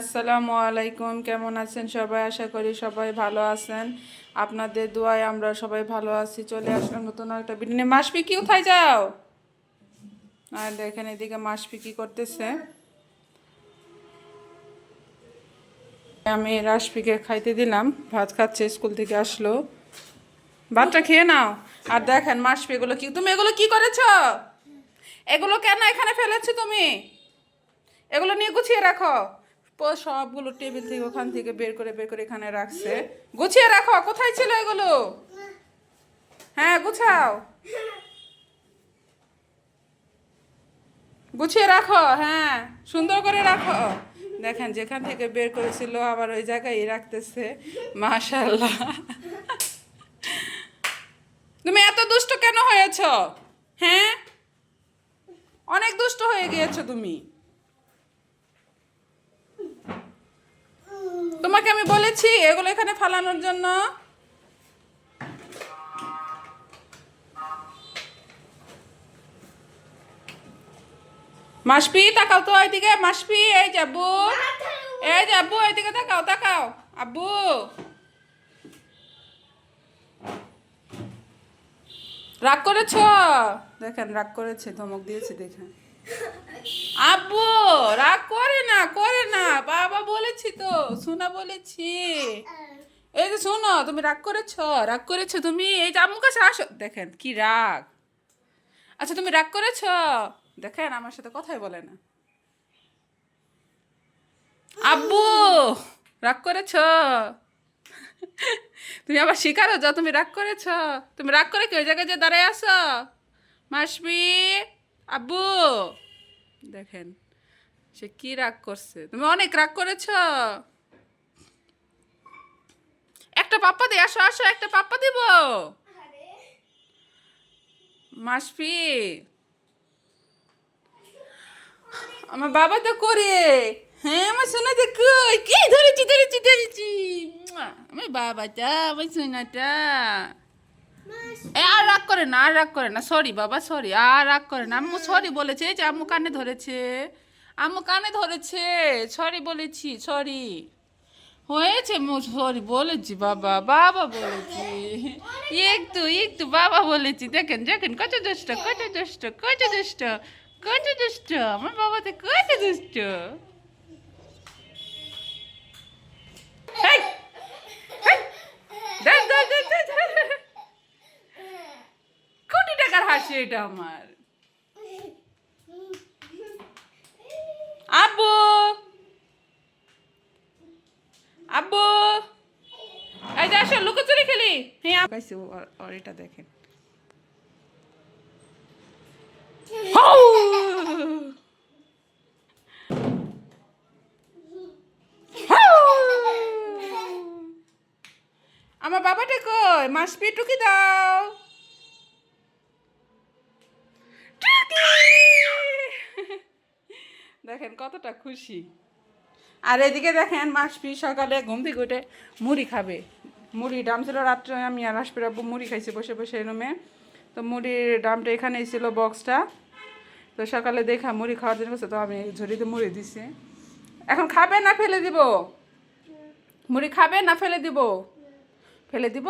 আসসালামু আলাইকুম, কেমন আছেন সবাই? আশা করি সবাই ভালো আছেন। আপনাদের দোয়ায় আমরা সবাই ভালো আছি। চলে আসলাম নতুন একটা নিয়ে। মাসপি কি কোথায় যাও? আর দেখেন এদিকে মাসপি কি করতেছে। আমি রাসপিকে খাইতে দিলাম। ভাত খাচ্ছে, স্কুল থেকে আসলো। ভাতটা খেয়ে নাও। আর দেখেন মাসপি এগুলো কি তুমি এগুলো কি করেছ? এগুলো কেন এখানে ফেলেছো তুমি? এগুলো নিয়ে গুছিয়ে রাখো। সবগুলো টেবিল থেকে ওখান থেকে বের করে বের করে এখানে রাখছে। গুছিয়ে রাখো, কোথায় ছিল এগুলো? হ্যাঁ গুছাও। গুছিয়ে রাখো হ্যাঁ সুন্দর করে রাখো। দেখেন, যেখান থেকে বের করেছিল, আবার ওই জায়গায় রাখতেছে। মাশাল্লাহ তুমি এত দুষ্ট কেন হয়েছ? হ্যাঁ? অনেক দুষ্ট হয়ে গিয়েছো তুমি। তোমাকে আমি বলেছি, এগুলো এখানে ফালানোর জন্য। মাসপি, তাকাও তো এইদিকে মাসপি, এই যাব এই যাব এইদিকে তাকাও তাকাও। আব্বু। রাগ করেছ? দেখেন, রাগ করেছে, ধমক দিয়েছে, দেখেন। আব্বু, রাগ করে না করে না। বাবা বলেছি তো শোনা বলেছি। এই যে শোনো, তুমি রাগ করেছ, রাগ করেছ তুমি। এই যে আম্মুর কাছে আসো। দেখেন কি রাগ। আচ্ছা তুমি রাগ করেছ? দেখেন, আমার সাথে কথাই বলে না। আব্বু, রাগ করেছ? তুমি আবার শিকারও যাও, তুমি রাগ করেছ? তুমি রাগ করে কি ওই জায়গায় যে দাঁড়ায় আসো মাসবি? আব্বু! দেখেন সে কি রাগ করছে? তুমি অনেক রাগ করেছ। একটা পাপ্পা দি আসো আসো একটা পাপ্পা দিব। মাসফি আমার বাবা তো করে। হ্যাঁ আমার সোনাটা কই? কি ধরেছি ধরেছি ধরেছি? আমার বাবাটা আমার সোনাটা। এ, আর রাগ করে না, আর রাগ করে না সরি বাবা সরি আর রাগ করে না। আম্মু সরি বলেছে যে আম্মু কানে ধরেছে, আম্মু কানে ধরেছে সরি বলেছি সরি হয়েছে মু সরি বলেছি বাবা বাবা বলেছি। একটু একটু বাবা বলেছি, দেখেন দেখেন, কত দুষ্ট কত দুষ্ট কত দুষ্ট কত দুষ্ট, আমার বাবা তো কত দুষ্ট হেই! হেই! দেখ, দেখ, দেখ, দেখ, দেখ। কোটি টাকার হাসি এটা আমার। আব্বু! আব্বু! এই যে আসো, লুকোচুরি খেলি। হ্যাঁ আব- পাইছি ও- ওর এটা দেখেন! আমার বাবাটা কই? মাছ টুকি দাও টুকি! দেখেন কতটা খুশি। আর এদিকে দেখেন মাসপি সকালে ঘুম থেকে উঠে মুড়ি খাবে। মুড়ি ডাম ছিল রাত্রে, আমি আর হাসপির আব্বু মুড়ি খাইছি বসে বসে রুমে। তো মুড়ির ডামটা এখানেই ছিল বক্সটা। তো সকালে দেখা মুড়ি খাওয়ার জন্য তো আমি ঝুড়িতে মুড়ি দিছি। এখন খাবে না ফেলে দিব। মুড়ি খাবে না ফেলে দিব। ফেলে দিব?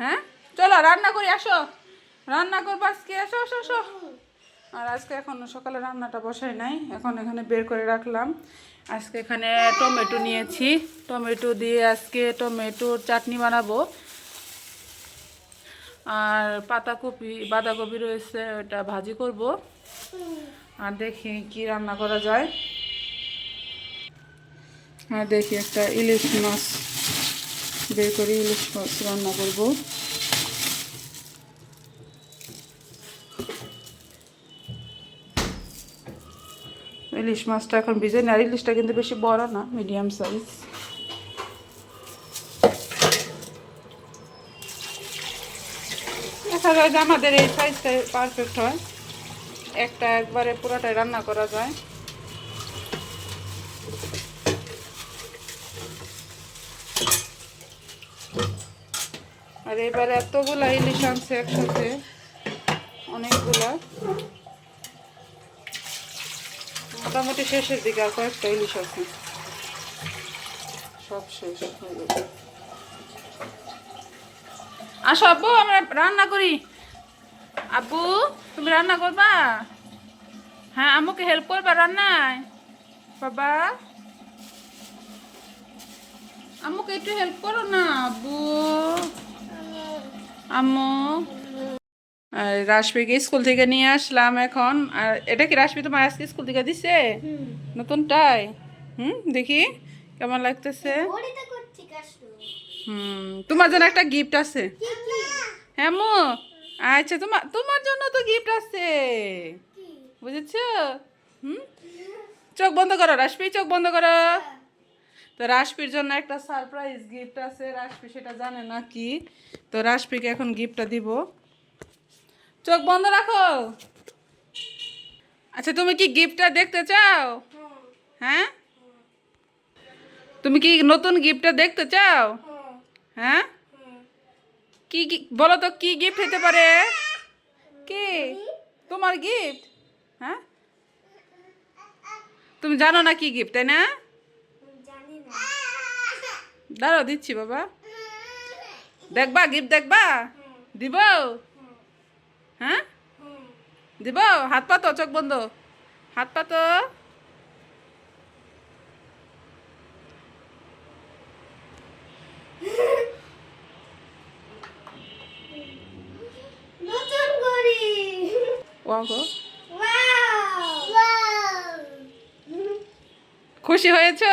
হ্যাঁ? চলো, রান্না করি, আসো। রান্না করব আজকে, আসো আসো আসো। আর আজকে এখন সকালে রান্নাটা বসাই নাই, এখন এখানে বের করে রাখলাম। আজকে এখানে টমেটো নিয়েছি। টমেটো দিয়ে আজকে টমেটোর চাটনি বানাবো। আর পাতাকপি, বাঁধাকপি রয়েছে, ওটা ভাজি করব। আর দেখি কি রান্না করা যায়। আর দেখি একটা ইলিশ মাছ, বের করে ইলিশ মাছ রান্না করব। ইলিশ মাছটা এখন ভিজে আর ইলিশটা কিন্তু বেশি বড় না মিডিয়াম সাইজ দেখা যায় যে আমাদের এই সাইজটা পারফেক্ট হয়। একটা একবারে পুরোটাই রান্না করা যায়। আর এবারে এতগুলা ইলিশ আনছে একসাথে, অনেকগুলা। মোটামুটি শেষের দিকে আর কয়েকটা ইলিশ আছে সব শেষ আসো আব্বু, আমরা রান্না করি। আব্বু, তুমি রান্না করবা? হ্যাঁ আম্মুকে হেল্প করবা রান্নায়। বাবা। আম্মুকে একটু হেল্প করো না, আব্বু। আম্মু। আর রাশমিকে স্কুল থেকে নিয়ে আসলাম এখন। আর এটা কি রাশমি তোমার আজকে স্কুল থেকে দিছে? নতুনটাই? হুম দেখি কেমন লাগতেছে। হুম তোমার জন্য একটা গিফট আছে। হ্যাঁ মো। আচ্ছা তোমার তোমার জন্য তো গিফট আছে। বুঝেছ? হুম? চোখ বন্ধ করো রাশমি চোখ বন্ধ করো। তো রাশপির জন্য একটা সারপ্রাইজ গিফট আছে। রাশপি সেটা জানে না কি। তো রাশপিকে এখন গিফটটা দিব। চোখ বন্ধ রাখো। আচ্ছা তুমি কি গিফটটা দেখতে চাও? হ্যাঁ? তুমি কি নতুন গিফটটা দেখতে চাও? হ্যাঁ? কি বলো তো, কি গিফট হতে পারে? কি? তোমার গিফট হ্যাঁ? তুমি জানো না কি গিফট তাই না? দাঁড়াও, দিচ্ছি বাবা। দেখবা গিফট দেখবা? দিব? হ্যাঁ? দিব হাত পাতো চোখ বন্ধ। হাত ওয়াও ওয়াও। খুশি হয়েছো?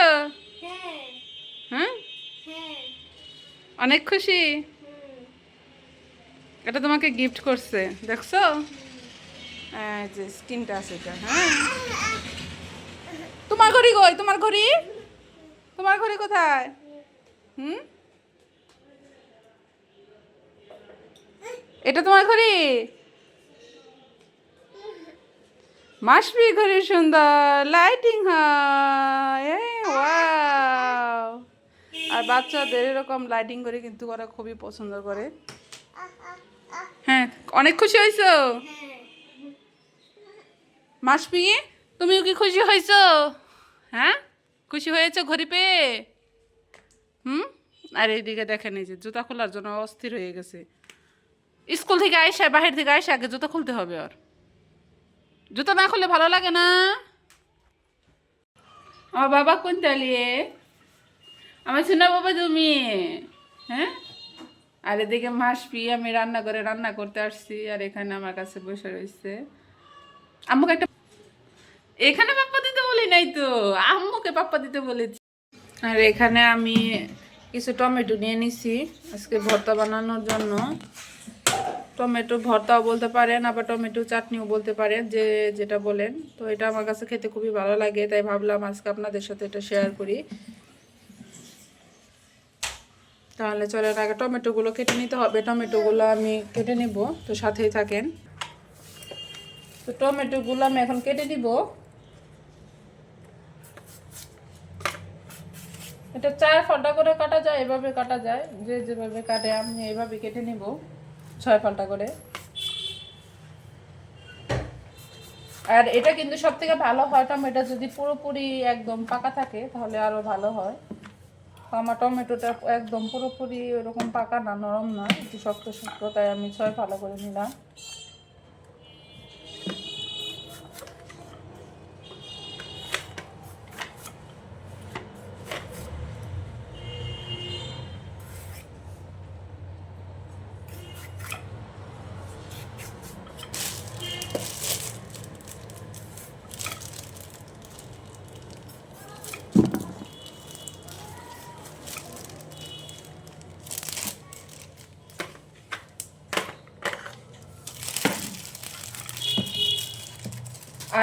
হ্যাঁ। হ্যাঁ? হ্যাঁ। অনেক খুশি? এটা তোমাকে গিফট করছে, দেখছ? যে স্কিনটা আছে এটা হ্যাঁ? তোমার ঘড়ি কই? তোমার ঘড়ি? তোমার ঘড়ি কোথায়? হুম? এটা তোমার ঘড়ি? মাসবি ঘড়ি সুন্দর লাইটিং হয়! আর বাচ্চাদের এরকম লাইটিং করে কিন্তু ওরা খুবই পছন্দ করে। হ্যাঁ অনেক খুশি হয়েছো? হ্যাঁ মাসপি তুমিও কি খুশি হয়েছো? হ্যাঁ খুশি হয়েছো ঘড়ি পেয়ে? হুম? আর এইদিকে দেখেন এই যে জুতা খোলার জন্য অস্থির হয়ে গেছে। স্কুল থেকে আইসা, বাহির থেকে আইসা আগে জুতা খুলতে হবে ওর। জুতা না খুললে ভালো লাগে না। আমার বাবা কোন তালিয়ে? আমার শোনা বাবা তুমি? হ্যাঁ? আর এদিকে মাসপি আমি রান্না করে রান্না করতে আসছি, আর এখানে আমার কাছে বসে রয়েছে। আম্মুকে একটা এখানে পাপ্পা দিতে বলি নাই তো, আম্মুকে পাপ্পা দিতে বলেছি আর এখানে আমি কিছু টমেটো নিয়ে নিছি, আজকে ভর্তা বানানোর জন্য। টমেটো ভর্তাও বলতে পারেন, আবার টমেটো চাটনিও বলতে পারেন, যে যেটা বলেন। তো এটা আমার কাছে খেতে খুবই ভালো লাগে, তাই ভাবলাম আজকে আপনাদের সাথে এটা শেয়ার করি। তাহলে চলেন আগে টমেটোগুলো কেটে নিতে হবে। টমেটোগুলো আমি কেটে নিব, তো সাথেই থাকেন। তো টমেটোগুলো আমি এখন কেটে দিব এটা চার ফাল্টা করে কাটা যায়, এভাবে কাটা যায়। যে যেভাবে কাটে, আমি এইভাবে কেটে নিব, ছয় ফাল্টা করে। আর এটা কিন্তু সব থেকে ভালো হয়, টমেটো যদি পুরোপুরি একদম পাকা থাকে, তাহলে আরও ভালো হয়। আমার টমেটোটা একদম পুরোপুরি ওরকম পাকা না, নরম না, একটু শক্ত শক্ত, তাই আমি ছয় ভালো করে নিলাম।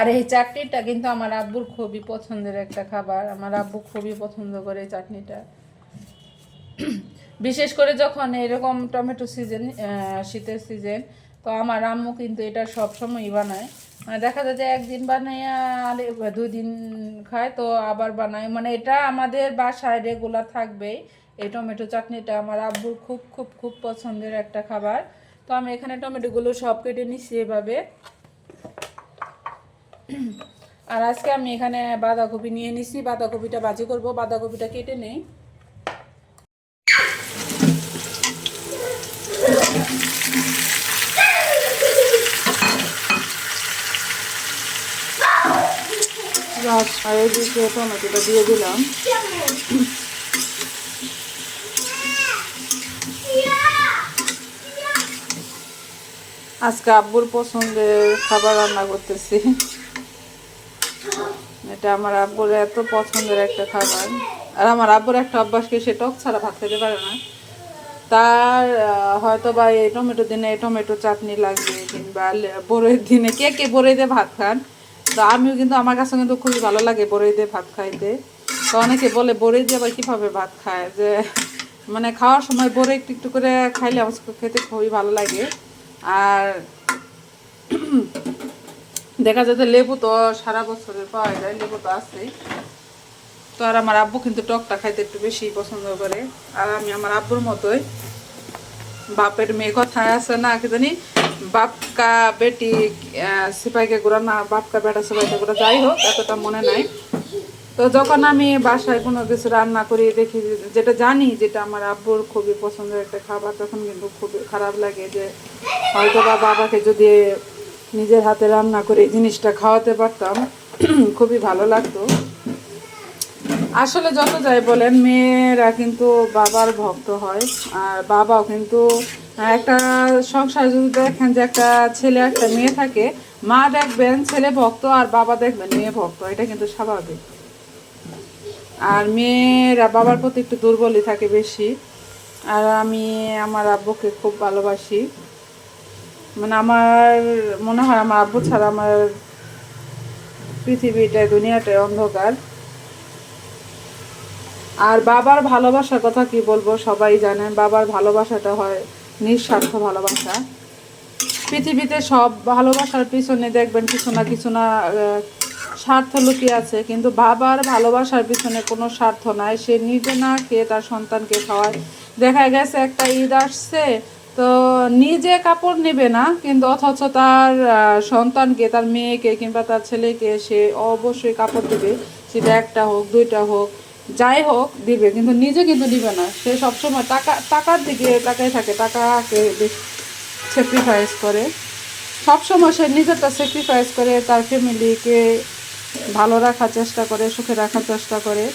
আর এই চাটনিটা কিন্তু আমার আব্বুর খুবই পছন্দের একটা খাবার। আমার আব্বু খুবই পছন্দ করে এই চাটনিটা। বিশেষ করে যখন এরকম টমেটো সিজন শীতের সিজন, তো আমার আম্মু কিন্তু এটা সব সময়ই বানায়। মানে দেখা যায় যে একদিন বানায় আর দুই দিন খায়, তো আবার বানায়। মানে এটা আমাদের বাসায় রেগুলার থাকবেই। এই টমেটো চাটনিটা আমার আব্বুর খুব খুব খুব পছন্দের একটা খাবার। তো আমি এখানে টমেটোগুলো সব কেটে নিচ্ছি এভাবে। আর আজকে আমি এখানে বাঁধাকপি নিয়ে নিছি। বাঁধাকপিটা ভাজি করব। বাঁধাকপিটা কেটে নেই। টমেটোটা দিয়ে দিলাম। আজকে আব্বুর পছন্দের খাবার রান্না করতেছি। এটা আমার আব্বুর এত পছন্দের একটা খাবার। আর আমার আব্বুর একটা অভ্যাসকে সে টক ছাড়া ভাত খেতে পারে না। তার হয়তো বা এই টমেটো দিনে টমেটো চাটনি লাগবে, কিংবা বড়ইয়ের দিনে কে কে বড়ই দিয়ে ভাত খান। তো আমিও কিন্তু, আমার কাছে কিন্তু খুবই ভালো লাগে বড়ই দিয়ে ভাত খাইতে। তো অনেকে বলে বড়ই দিয়ে আবার কীভাবে ভাত খায়? যে মানে খাওয়ার সময় বড়ই একটু একটু করে খাইলে আমার খেতে খুবই ভালো লাগে। আর দেখা যাচ্ছে লেবু তো সারা বছরের পাওয়া যায়, লেবু তো আছেই। তো আর আমার আব্বু কিন্তু টকটা খাইতে একটু বেশি পছন্দ করে। আর আমি আমার আব্বুর মতোই। বাপের মেয়ে কথায় আছে না কি জানি বাপকা বেটি সিপাইকে গোড়া না, বাপকা বেটা, সিপাইকে গোড়া, যাই হোক, এতটা মনে নাই। তো যখন আমি বাসায় কোনো কিছু রান্না করি, দেখি যেটা জানি যেটা আমার আব্বুর খুবই পছন্দের একটা খাবার, তখন কিন্তু খুবই খারাপ লাগে যে হয়তো বা বাবাকে যদি নিজের হাতে রান্না করে এই জিনিসটা খাওয়াতে পারতাম। খুবই ভালো লাগতো। আসলে যত যাই বলেন, মেয়েরা কিন্তু বাবার ভক্ত হয়। আর বাবাও কিন্তু একটা সংসার যদি দেখেন যে একটা ছেলে, একটা মেয়ে থাকে, মা দেখবেন ছেলে ভক্ত আর বাবা দেখবেন মেয়ে ভক্ত। এটা কিন্তু স্বাভাবিক। আর মেয়েরা বাবার প্রতি একটু দুর্বলই থাকে বেশি। আর আমি, আমার আব্বুকে খুব ভালোবাসি। মানে আমার মনে হয় আমার আব্বু ছাড়া আমার পৃথিবীটায় দুনিয়াটায় অন্ধকার। আর বাবার ভালোবাসার কথা কি বলব, সবাই জানেন, বাবার ভালোবাসাটা হয় নিঃস্বার্থ ভালোবাসা। পৃথিবীতে সব ভালোবাসার পিছনে দেখবেন কিছু না কিছু না স্বার্থ লুকিয়ে আছে। কিন্তু বাবার ভালোবাসার পিছনে কোনো স্বার্থ নাই। সে নিজে না খেয়ে তার সন্তানকে খাওয়ায়। দেখা গেছে একটা ঈদ আসছে তো নিজে কাপড় নেবে না, কিন্তু অথচ তার সন্তানকে, তার মেয়েকে কিংবা তার ছেলেকে সে অবশ্যই কাপড় দেবে। সেটা একটা হোক, দুইটা হোক, যাই হোক, দিবে। কিন্তু নিজে কিন্তু দিবে না। সে সবসময় টাকা, টাকার দিকে তাকাই থাকে, টাকাকে স্যাক্রিফাইস করে। সবসময় সে নিজেরটা স্যাক্রিফাইস করে, তার ফ্যামিলিকে ভালো রাখার চেষ্টা করে, সুখে রাখার চেষ্টা করে।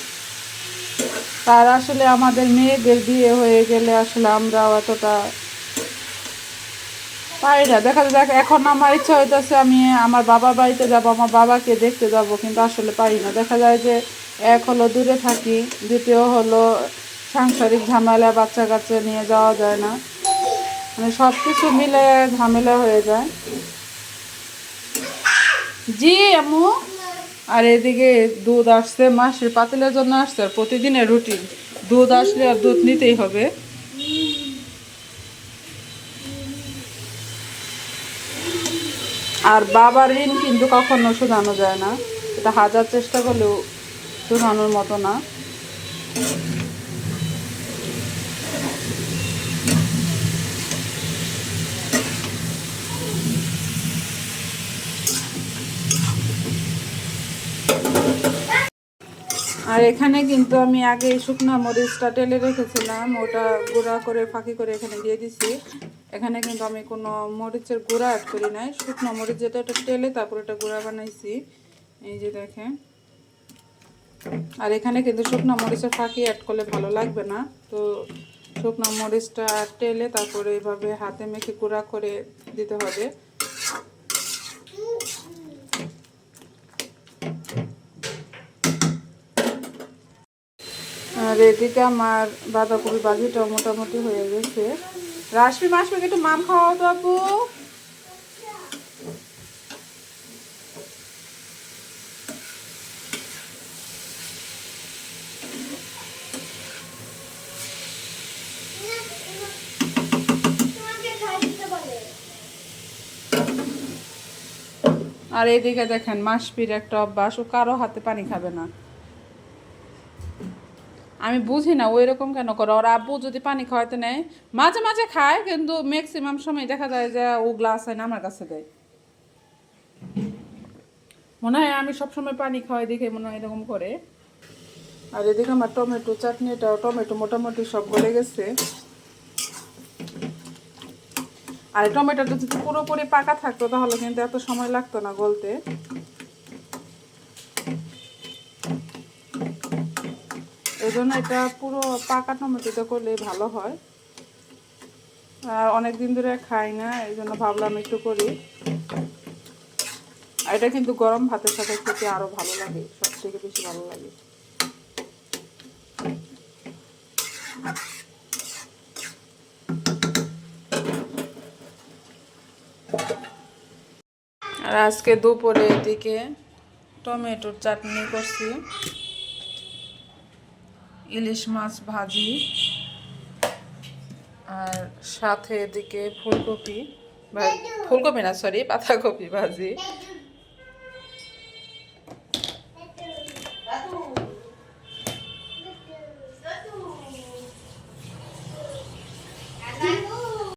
তার আসলে আমাদের মেয়েদের বিয়ে হয়ে গেলে আসলে আমরাও এতটা পারি না। দেখা যাক এখন আমার ইচ্ছা হইতেছে আমি আমার বাবার বাড়িতে যাব, আমার বাবাকে দেখতে যাব, কিন্তু আসলে পারি না। দেখা যায় যে এক হলো দূরে থাকি, দ্বিতীয় হলো সাংসারিক ঝামেলা বাচ্চা কাচ্চা নিয়ে যাওয়া যায় না। মানে সব কিছু মিলে ঝামেলা হয়ে যায়। জি, আম্মু? আর এদিকে দুধ আসছে, মাসের পাতিলের জন্য আসছে, আর প্রতিদিনের রুটিন। দুধ আসলে আর দুধ নিতেই হবে। আর বাবার ঋণ কিন্তু কখনো শোধানো যায় না। এটা হাজার চেষ্টা করলেও শোধানোর মতো না। আর এখানে কিন্তু আমি আগে শুকনো মরিচটা টেলে রেখেছিলাম, ওটা গুঁড়া করে, ফাঁকি করে এখানে দিয়ে দিছি। এখানে কিন্তু আমি কোনো মরিচের গুঁড়া অ্যাড করি নাই। শুকনো মরিচ যেটা ওটা টেলে তারপর এটা গুঁড়া বানাইছি। এই যে দেখেন। আর এখানে কিন্তু শুকনো মরিচের ফাঁকি অ্যাড করলে ভালো লাগবে না। তো শুকনো মরিচটা টেলে তারপরে এইভাবে হাতে মেখে গুঁড়া করে দিতে হবে। আর এদিকে আমার বাঁধাকপি বাজিটা মোটামুটি হয়ে গেছে। রাশমি মাসমিকে একটু মাম খাওয়াও তো আপু। আর এইদিকে দেখেন মাসপির একটা অভ্যাস, ও কারও হাতে পানি খাবে না। আমি বুঝি না ওই রকম কেন করে? ওর আব্বু যদি পানি খাওয়াতে নেয়, মাঝে মাঝে খায়, কিন্তু ম্যাক্সিমাম সময় দেখা যায় যে ও গ্লাস হয় না আমার কাছে দেয়। মনে হয় আমি সবসময় পানি খাওয়াই দেখে মনে হয় এরকম করে। আর এদিকে আমার টমেটো চাটনিটাও টমেটো মোটামুটি সব গলে গেছে। আর টমেটোটা যদি পুরোপুরি পাকা থাকতো, তাহলে কিন্তু এত সময় লাগতো না গলতে। জন্য এটা পুরো পাকা টমেটোতে করলে ভালো হয়। আর অনেক দিন ধরে খাই না এই জন্য ভাবলাম একটু করি। আর এটা কিন্তু গরম ভাতের সাথে খেতে আরও ভালো লাগে, সব থেকে বেশি ভালো লাগে। আর আজকে দুপুরে দিকে টমেটোর চাটনি করছি। ইলিশ মাছ ভাজি আর সাথে এদিকে ফুলকপি ফুলকপি না সরি পাতাকপি ভাজি।